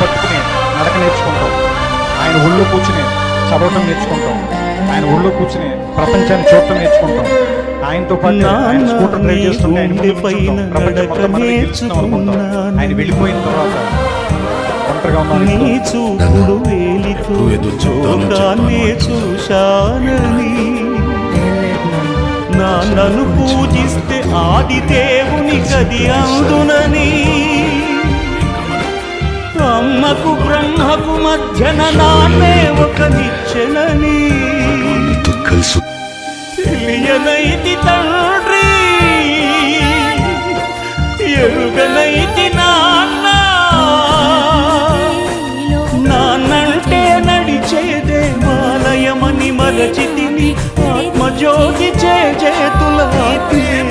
పట్టుకుని నడక నేర్చుకుంటాం ఆయన ఒళ్ళో కూర్చుని చదవటం నేర్చుకుంటాం ఆయన ఒళ్ళో కూర్చుని ప్రపంచాన్ని చూడటం నేర్చుకుంటాం ఆయనతో పాటు ఆయన స్కూటర్ డ్రైవ్ చేస్తుంటే ఆయన ముందు కూర్చుంటాం. ప్రపంచం మొత్తం మనమే గెలుస్తున్నాం అనుకుంటాం. ఆయన వెళ్ళిపోయిన తర్వాత ఒంటరిగా నీ ఉన్నాను చూపుడు వేలితో ఎప్పుడు ఎదురు చెప్తానో లోకాన్నే చెప్పాను. చూశానని నాన్నను పూజిస్తే ఆది దేవుని గది అందునని అమ్మకు బ్రహ్మకు మధ్యన నాన్నే ఒక నిచ్చెనని. తెలియనైతి తండ్రి ఎరుగనైతి నాన్న. నాన్నంటే నడిచే దేవాలయమని మరచితిని ఆత్మజ్యోతి చే చేతుల తీసుకుంటిని